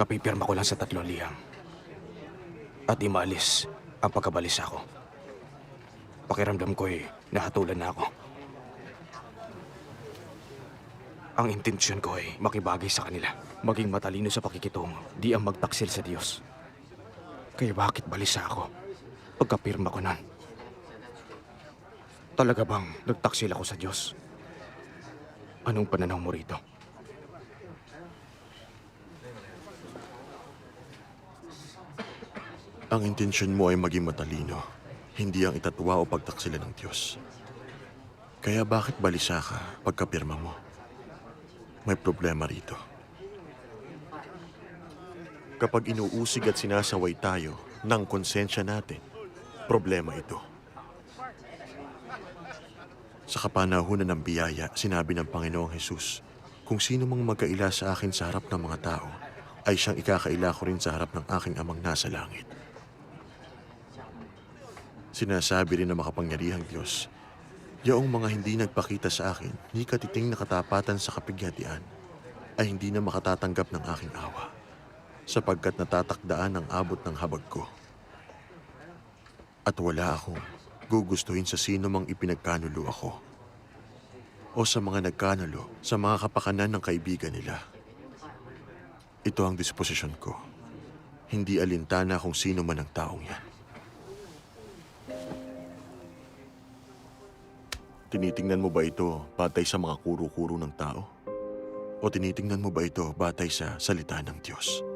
Kapipirma ko lang sa tatlong liham. At imaalis ang pagkabalisa ko. Pakiramdam ko eh, nahatulan na ako. Ang intensyon ko ay makibagay sa kanila. Maging matalino sa pakikitungo, di ang magtaksil sa Diyos. Kaya bakit balisa ako pagkapirma ko nun? Talaga bang nagtaksil ako sa Diyos? Anong pananaw mo rito? Ang intensyon mo ay maging matalino, hindi ang itatwa o pagtaksila ng Diyos. Kaya bakit balisa ka pagkapirma mo? May problema rito. Kapag inuusig at sinasaway tayo ng konsensya natin, problema ito. Sa kapanahunan ng biyaya, sinabi ng Panginoong Hesus, kung sino mang magkaila sa akin sa harap ng mga tao, ay siyang ikakaila ko rin sa harap ng aking amang nasa langit. Sinasabi rin ng makapangyarihang Diyos, Yaong mga hindi nagpakita sa akin, ni katiting na katapatan sa kapighatian, ay hindi na makatatanggap ng aking awa, sapagkat natatakdaan ang abot ng habag ko. At wala akong gugustuhin sa sino mang ipinagkanulo ako, o sa mga nagkanulo sa mga kapakanan ng kaibigan nila. Ito ang disposisyon ko, hindi alintana kung sino man ang taong yan. Tinitingnan mo ba ito batay sa mga kuro-kuro ng tao? O tinitingnan mo ba ito batay sa salita ng Diyos?